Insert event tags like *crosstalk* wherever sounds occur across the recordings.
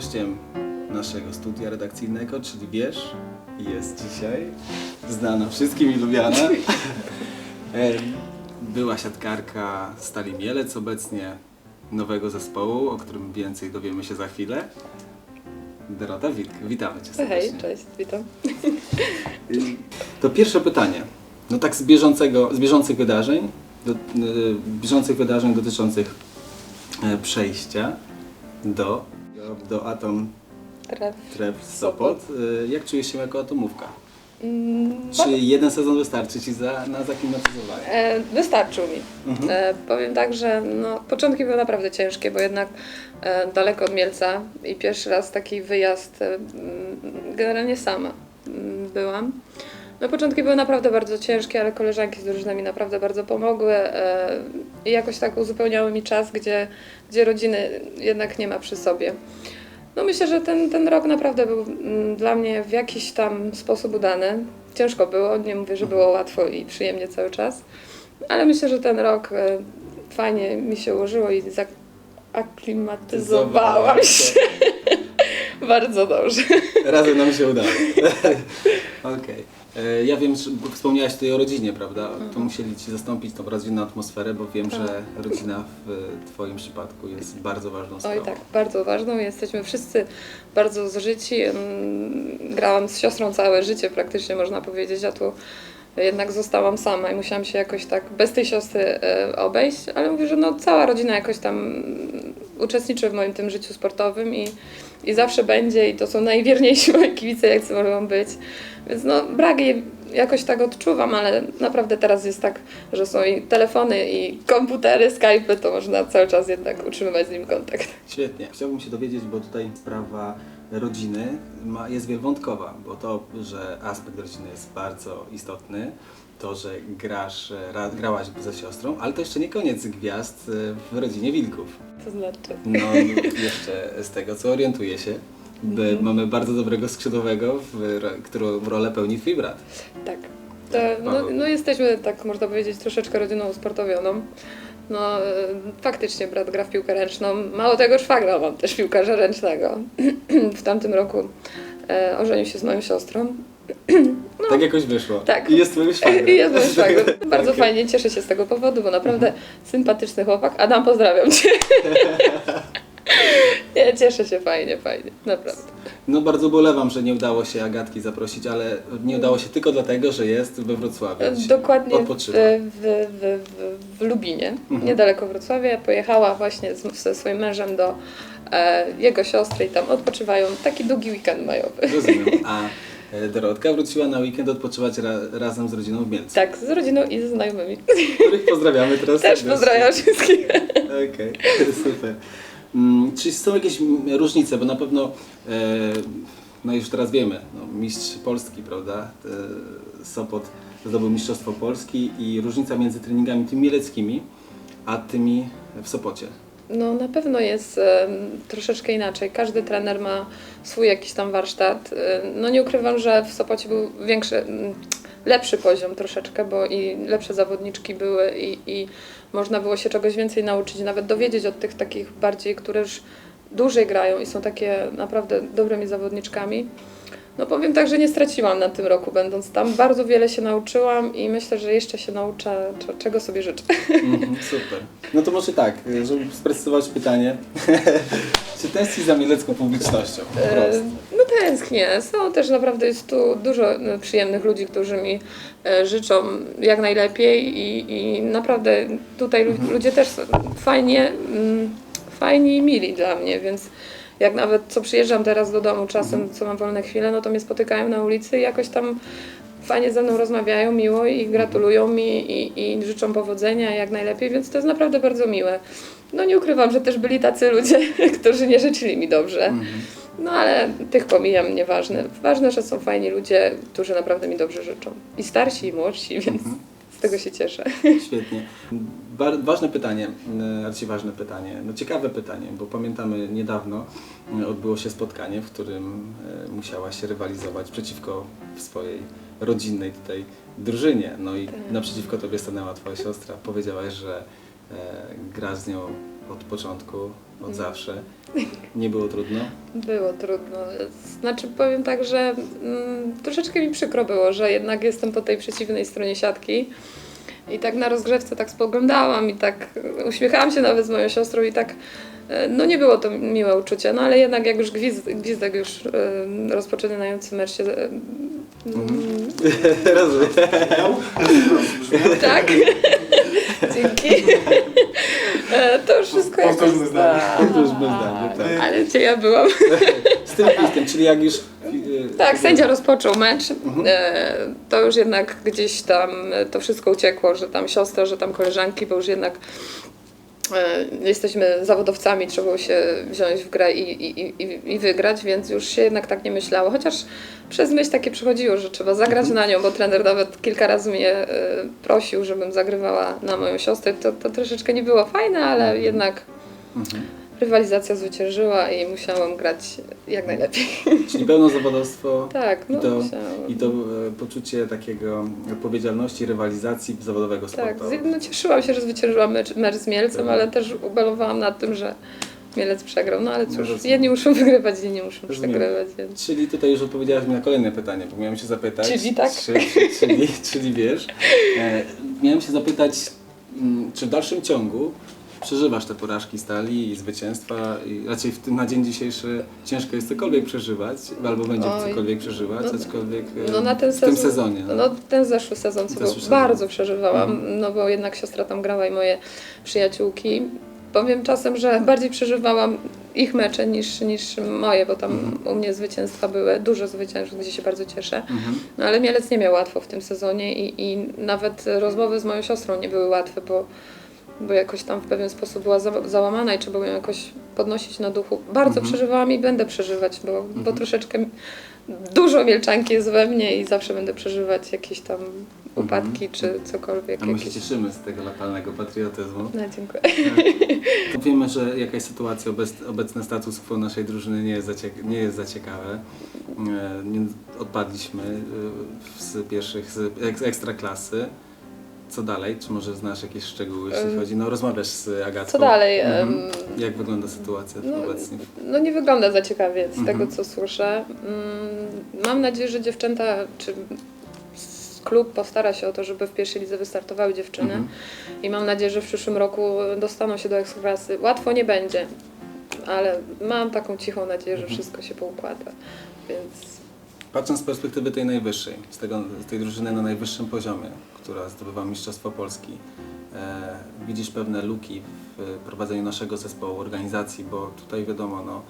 Gościem naszego studia redakcyjnego, czyli Wiesz, jest dzisiaj znana wszystkim i lubiana. *laughs* Była siatkarka Stali Mielec, obecnie nowego zespołu, o którym więcej dowiemy się za chwilę. Dorota Wilk, witamy Cię Hej, serdecznie. cześć, witam. To pierwsze pytanie. No tak z, bieżącego, z bieżących wydarzeń, do, y, bieżących wydarzeń dotyczących e, przejścia do, do Atom Tref. Tref Sopot. Y, Jak czujesz się jako atomówka? Mm, Czy jeden sezon wystarczy Ci za, na zaklimatyzowanie? E, wystarczył mi. Mhm. E, powiem tak, że no, początki były naprawdę ciężkie, bo jednak e, daleko od Mielca i pierwszy raz taki wyjazd e, mm, generalnie sama mm, byłam. No początki były naprawdę bardzo ciężkie, ale koleżanki z drużyny mi naprawdę bardzo pomogły e, i jakoś tak uzupełniały mi czas, gdzie, gdzie rodziny jednak nie ma przy sobie. No myślę, że ten, ten rok naprawdę był mm, dla mnie w jakiś tam sposób udany. Ciężko było, nie mówię, że było łatwo i przyjemnie cały czas, ale myślę, że ten rok e, fajnie mi się ułożyło i zaaklimatyzowałam się *laughs* bardzo dobrze. Razem nam się udało. *laughs* Okej. E, Ja wiem, że wspomniałaś tutaj o rodzinie, prawda? To Mhm. musieli Ci zastąpić tą rodzinną atmosferę, bo wiem, Tak. że rodzina w Twoim przypadku jest bardzo ważną sprawą. Oj tak, bardzo ważną. Jesteśmy wszyscy bardzo zżyci. Mm, Grałam z siostrą całe życie praktycznie, można powiedzieć, a tu jednak zostałam sama i musiałam się jakoś tak bez tej siostry e, obejść, ale mówię, że no cała rodzina jakoś tam uczestniczy w moim tym życiu sportowym i, i zawsze będzie i to są najwierniejsi *laughs* moi kibice, jak co mogą być. Więc no brak jej jakoś tak odczuwam, ale naprawdę teraz jest tak, że są i telefony i komputery, Skype'y, to można cały czas jednak utrzymywać z nim kontakt. Świetnie. Chciałbym się dowiedzieć, bo tutaj sprawa rodziny ma, jest wielowątkowa, bo to, że aspekt rodziny jest bardzo istotny, to, że grasz, e, ra, grałaś ze siostrą, ale to jeszcze nie koniec gwiazd e, w rodzinie Wilków. To znaczy. No jeszcze z tego, co orientuję się, Mhm. mamy bardzo dobrego skrzydłowego, w, którą rolę pełni twój brat. Tak. To, no, no jesteśmy, tak można powiedzieć, troszeczkę rodziną usportowioną. No e, faktycznie brat gra w piłkę ręczną. Mało tego, szwagra mam też piłkarza ręcznego. *clears throat* w tamtym roku ożenił się z moją siostrą. *clears throat* Tak jakoś wyszło. Tak. I jest twoim szwagrem. I jest mój szwagier. *laughs* Bardzo Okej. fajnie, cieszę się z tego powodu, bo naprawdę sympatyczny chłopak. Adam, pozdrawiam Cię. *laughs* Nie, cieszę się fajnie, fajnie, naprawdę. No bardzo bolewam, że nie udało się Agatki zaprosić, ale nie udało się tylko dlatego, że jest we Wrocławiu. E, Dokładnie w, Odpoczywa. w, w, w, w Lubinie, Mhm. niedaleko Wrocławia. Pojechała właśnie z, ze swoim mężem do e, jego siostry i tam odpoczywają. Taki długi weekend majowy. Rozumiem. A e, *laughs* Dorotka wróciła na weekend odpoczywać ra, razem z rodziną w Mielcu, Tak, z rodziną i ze znajomymi. których pozdrawiamy teraz Też serdecznie. pozdrawiam wszystkich. Okej, *laughs* super. Mm, Czy są jakieś różnice, bo na pewno, e, no już teraz wiemy, no, mistrz Polski, prawda, e, Sopot zdobył Mistrzostwo Polski i różnica między treningami tymi mieleckimi, a tymi w Sopocie. No na pewno jest troszeczkę inaczej. Każdy trener ma swój jakiś tam warsztat. E, No nie ukrywam, że w Sopocie był większy, lepszy poziom troszeczkę, bo i lepsze zawodniczki były i, i można było się czegoś więcej nauczyć, nawet dowiedzieć od tych takich bardziej, które już dłużej grają i są takie naprawdę dobrymi zawodniczkami. No powiem tak, że nie straciłam na tym roku będąc tam. Bardzo wiele się nauczyłam i myślę, że jeszcze się nauczę, cze- czego sobie życzę. Mhm, super. No to może tak, żeby sprecyzować pytanie. *laughs* Czy tęsknisz za mielecką publicznością? E. No tęsknię. Są też naprawdę jest tu dużo e, przyjemnych ludzi, którzy mi e, życzą jak najlepiej i, i naprawdę tutaj lu- ludzie też są fajnie, mm, fajni i mili dla mnie, więc jak nawet co przyjeżdżam teraz do domu czasem, co mam wolne chwile, no to mnie spotykają na ulicy i jakoś tam fajnie ze mną rozmawiają, miło i gratulują mi i, i życzą powodzenia jak najlepiej, więc to jest naprawdę bardzo miłe. No nie ukrywam, że też byli tacy ludzie, *laughs* którzy nie życzyli mi dobrze. Mhm. No ale tych pomijam, nieważne. Ważne, że są fajni ludzie, którzy naprawdę mi dobrze życzą. I starsi, i młodsi, więc Mhm. z tego się cieszę. Świetnie. Ważne pytanie, e, raczej ważne pytanie, no ciekawe pytanie, bo pamiętamy niedawno e, odbyło się spotkanie, w którym e, musiałaś się rywalizować przeciwko swojej rodzinnej tutaj drużynie. No i Tak. naprzeciwko tobie stanęła twoja siostra. Powiedziałaś, że e, grasz z nią od początku od zawsze. Nie było trudno? Było trudno. Znaczy powiem tak, że mm, troszeczkę mi przykro było, że jednak jestem po tej przeciwnej stronie siatki. I tak na rozgrzewce tak spoglądałam i tak uśmiechałam się nawet z moją siostrą i tak e, no nie było to miłe uczucie, no ale jednak jak już gwizd, gwizdek już e, rozpoczynający mecz się *laughs* Rozumiem. *laughs* tak *laughs* Dzięki to już wszystko Powtórzmy zdanie. Powtórzmy zdanie, tak. Ale gdzie ja byłam? Z tym piskiem, czyli jak już... Tak, sędzia rozpoczął mecz. Mhm. E, to już jednak gdzieś tam e, to wszystko uciekło, że tam siostra, że tam koleżanki, bo już jednak e, jesteśmy zawodowcami, trzeba się wziąć w grę i, i, i, i wygrać, więc już się jednak tak nie myślało. Chociaż przez myśl takie przychodziło, że trzeba zagrać Mhm. na nią, bo trener nawet kilka razy mnie prosił, żebym zagrywała na moją siostrę. To, to troszeczkę nie było fajne, ale jednak Mhm. Rywalizacja zwyciężyła i musiałam grać jak najlepiej. Czyli pełno zawodowstwo *laughs* Tak, no i to, musiałam. i to e, poczucie takiego odpowiedzialności, rywalizacji zawodowego Tak, sportu. z- no cieszyłam się, że zwyciężyłam mecz, mecz z Mielcem, Tak. ale też ubalowałam nad tym, że Mielec przegrał. No ale No cóż, rozumiem. jedni muszą *laughs* wygrywać, inni muszą Rozumiem. przegrywać. Więc... Czyli tutaj już odpowiedziałaś mi na kolejne pytanie, bo miałem się zapytać. Czyli tak? Czy, czyli, *laughs* czyli wiesz, e, miałem się zapytać, mm, czy w dalszym ciągu przeżywasz te porażki stali i zwycięstwa i raczej w tym na dzień dzisiejszy ciężko jest cokolwiek przeżywać, albo będzie Oj. cokolwiek przeżywać, No- aczkolwiek e, No na ten w sezon, tym sezonie. No. No ten zeszły sezon, co Zeszły sezon. bardzo przeżywałam, Mhm. no bo jednak siostra tam grała i moje przyjaciółki. Powiem czasem, że bardziej przeżywałam ich mecze niż, niż moje, bo tam Mhm. u mnie zwycięstwa były, dużo zwycięstw, gdzie się bardzo cieszę. Mhm. No ale Mielec nie miał łatwo w tym sezonie i, i nawet rozmowy z moją siostrą nie były łatwe, bo, bo jakoś tam w pewien sposób była za, załamana i trzeba było ją jakoś podnosić na duchu. Bardzo Mhm. przeżywałam i będę przeżywać, bo, bo Mhm. troszeczkę dużo mielczanki jest we mnie i zawsze będę przeżywać jakieś tam upadki czy cokolwiek. A my się jakieś... cieszymy z tego lokalnego patriotyzmu. No, dziękuję. *laughs* Wiemy, że jakaś sytuacja, obec, obecny status quo naszej drużyny nie jest za, ciek- nie jest za ciekawe. E, odpadliśmy e, z pierwszych, z eks, ekstra klasy. Co dalej? Czy może znasz jakieś szczegóły, jeśli chodzi? No rozmawiasz z Agatką. Co dalej? Mhm. Jak wygląda sytuacja No, obecnie? No nie wygląda za ciekawie z Mhm. tego, co słyszę. Mm, Mam nadzieję, że dziewczęta, czy klub postara się o to, żeby w pierwszej lidze wystartowały dziewczyny. Mhm. I mam nadzieję, że w przyszłym roku dostaną się do ekstraklasy. Łatwo nie będzie, ale mam taką cichą nadzieję, że Mhm. wszystko się poukłada. Więc Patrząc z perspektywy tej najwyższej, z, tego, z tej drużyny na najwyższym poziomie, która zdobywa Mistrzostwo Polski, e, widzisz pewne luki w prowadzeniu naszego zespołu, organizacji, bo tutaj wiadomo, no,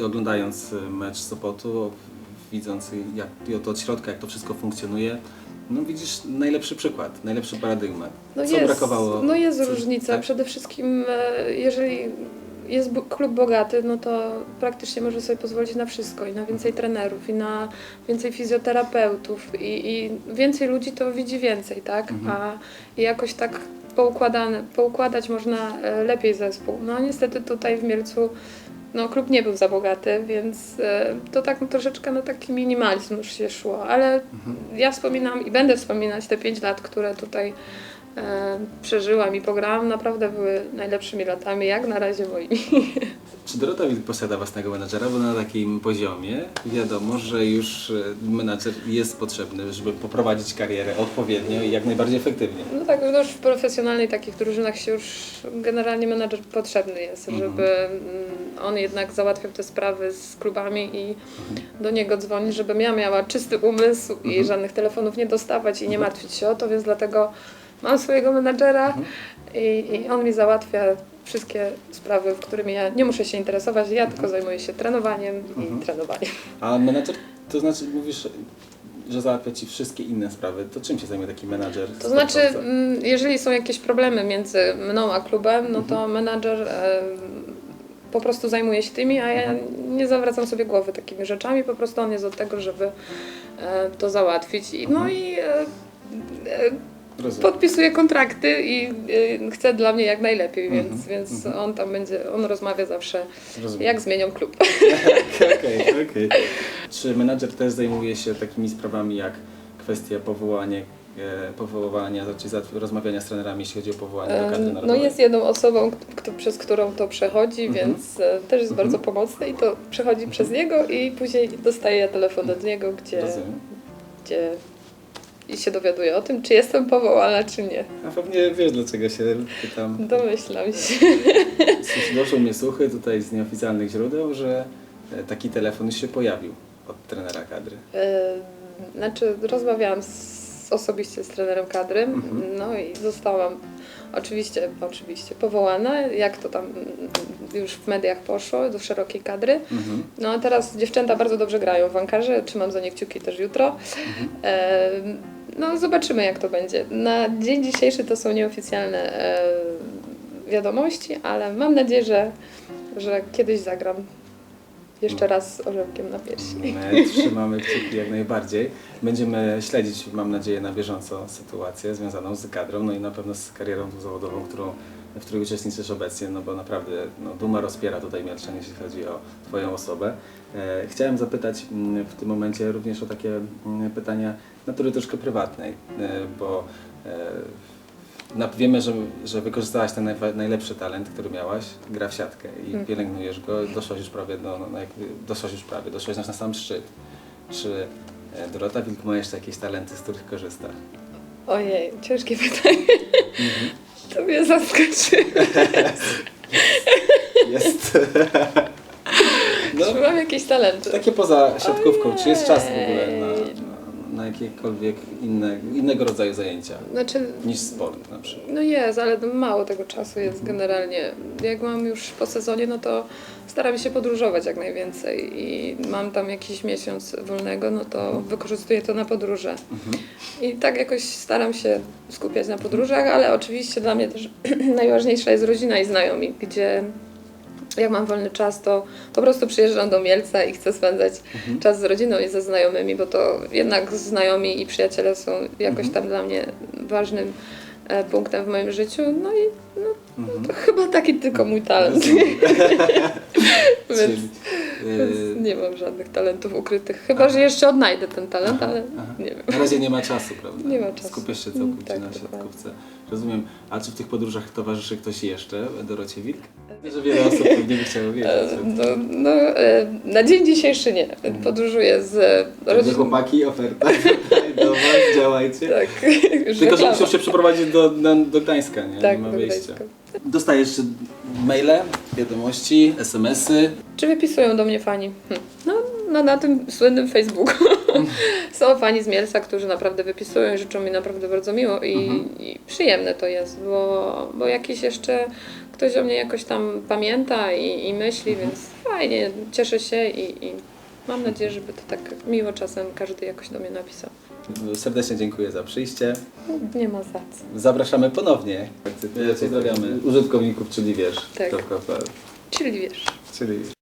e, oglądając mecz Sopotu, widząc jak i od, od środka, jak to wszystko funkcjonuje, no widzisz najlepszy przykład, najlepszy paradygmat. no Co jest, brakowało? No jest różnica. tak? Przede wszystkim, e, jeżeli jest klub bogaty, no to praktycznie może sobie pozwolić na wszystko i na więcej trenerów, i na więcej fizjoterapeutów, i, i więcej ludzi to widzi więcej, tak? Mhm. A i jakoś tak poukładane, poukładać można e, lepiej zespół. No niestety tutaj w Mielcu no, klub nie był za bogaty, więc e, to tak troszeczkę na taki minimalizm już się szło, ale Mhm. ja wspominam i będę wspominać te 5 lat, które tutaj przeżyłam i pograłam, naprawdę były najlepszymi latami, jak na razie moimi. *laughs* Czy Dorota Wilk posiada własnego menadżera? Bo na takim poziomie wiadomo, że już e, menadżer jest potrzebny, żeby poprowadzić karierę odpowiednio i jak najbardziej efektywnie. No tak, no już w profesjonalnej takich drużynach się już generalnie menadżer potrzebny jest, Mhm. żeby mm, on jednak załatwiał te sprawy z klubami i do niego dzwoni, żebym ja miała czysty umysł i Mhm. żadnych telefonów nie dostawać i nie Mhm. martwić się o to, więc dlatego mam swojego menadżera Mhm. i, i on mi załatwia wszystkie sprawy, w którymi ja nie muszę się interesować, ja tylko zajmuję się trenowaniem Mhm. i trenowaniem. A menadżer, to znaczy mówisz, że załatwia Ci wszystkie inne sprawy. To czym się zajmuje taki menadżer? To znaczy, mm, jeżeli są jakieś problemy między mną a klubem, no to Mhm. menadżer e, po prostu zajmuje się tymi, a ja Mhm. nie zawracam sobie głowy takimi rzeczami, po prostu on jest od tego, żeby e, to załatwić. I, no Mhm. i e, e, podpisuje kontrakty i e, chce dla mnie jak najlepiej, Mhm. więc, więc Mhm. on tam będzie, on rozmawia zawsze, Rozumiem. jak zmienią klub. *laughs* Okej, okej. Czy menadżer też zajmuje się takimi sprawami jak kwestia powołania e, powołania, czy za rozmawiania z trenerami, jeśli chodzi o powołanie do kadry E, No narodowej? jest jedną osobą, k- kto, przez którą to przechodzi, Mhm. więc e, też jest Mhm. bardzo pomocny i to przechodzi przez niego i później dostaję ja telefon od niego, gdzie, Rozumiem. gdzie i się dowiaduję o tym, czy jestem powołana, czy nie. A pewnie wiesz, dlaczego się pytam. Domyślam się. Doszły mnie słuchy tutaj z nieoficjalnych źródeł, że e, taki telefon już się pojawił od trenera kadry. E, Znaczy, rozmawiałam z, osobiście z trenerem kadry, Mhm. no i zostałam oczywiście, oczywiście powołana, jak to tam już w mediach poszło, do szerokiej kadry. Mhm. No a teraz dziewczęta bardzo dobrze grają w Ankarze, trzymam za nie kciuki też jutro. E, no zobaczymy jak to będzie. Na dzień dzisiejszy to są nieoficjalne e, wiadomości, ale mam nadzieję, że, że kiedyś zagram jeszcze raz z orzełkiem na piersi. My trzymamy kciuki jak najbardziej. Będziemy śledzić, mam nadzieję, na bieżąco sytuację związaną z kadrą, no i na pewno z karierą zawodową, którą, w której uczestniczysz obecnie, no bo naprawdę no, duma rozpiera tutaj Mielczan, jeśli chodzi o Twoją osobę. E, chciałem zapytać mm, w tym momencie również o takie mm, pytania natury troszkę prywatnej, e, bo e, wiemy, że, że wykorzystałaś ten najlepszy talent, który miałaś, gra w siatkę i Mhm. pielęgnujesz go, doszłaś już prawie do, no, jakby, doszłaś już prawie, doszłaś na sam szczyt. Czy e, Dorota Wilk ma jeszcze jakieś talenty, z których korzysta? Ojej, ciężkie pytanie. To mnie zaskoczy. *laughs* Jest. no, Czy mam jakieś talenty? takie poza siatkówką, czy jest czas w ogóle Ojej. na, na, na jakiekolwiek inne, innego rodzaju zajęcia Znaczy, niż sport na przykład? No jest, ale mało tego czasu jest generalnie. Jak mam już po sezonie, no to staram się podróżować jak najwięcej i mam tam jakiś miesiąc wolnego, no to wykorzystuję to na podróże. Mhm. I tak jakoś staram się skupiać na podróżach, ale oczywiście dla mnie też *clears throat* najważniejsza jest rodzina i znajomi, gdzie jak mam wolny czas, to po prostu przyjeżdżam do Mielca i chcę spędzać Mhm. czas z rodziną i ze znajomymi, bo to jednak znajomi i przyjaciele są jakoś tam dla mnie ważnym e, punktem w moim życiu. No i no, Mhm. chyba taki tylko mój talent. *laughs* Więc, więc e, nie mam żadnych talentów ukrytych. Chyba, że jeszcze odnajdę ten talent, Aha, ale aha. nie wiem. Na razie nie ma czasu, prawda? Nie ma czasu. Skupiasz się całkowicie Tak, na siatkówce. Rozumiem. A czy w tych podróżach towarzyszy ktoś jeszcze Dorocie Wilk? Że wiele osób pewnie by chciało wiedzieć. E, No, no, e, na dzień dzisiejszy nie. Podróżuję z rodziną. chłopaki, oferta do was, działajcie. Tak, *laughs* Tylko, że musisz się przeprowadzić do, do Gdańska, nie? Tak, nie ma do wyjścia. Dostajesz maile, wiadomości, smsy. Czy wypisują do mnie fani? Hm. No, no na tym słynnym Facebooku *laughs* są fani z Mielca, którzy naprawdę wypisują i życzą mi naprawdę bardzo miło i, Mhm. i przyjemne to jest, bo, bo jakiś jeszcze ktoś o mnie jakoś tam pamięta i, i myśli, więc fajnie, cieszę się i, i mam nadzieję, żeby to tak miło czasem każdy jakoś do mnie napisał. Serdecznie dziękuję za przyjście. Nie ma za co. Zapraszamy ponownie. Pozdrawiamy użytkowników, czyli wiesz. Tak. PL. Czyli wiesz. Czyli wiesz.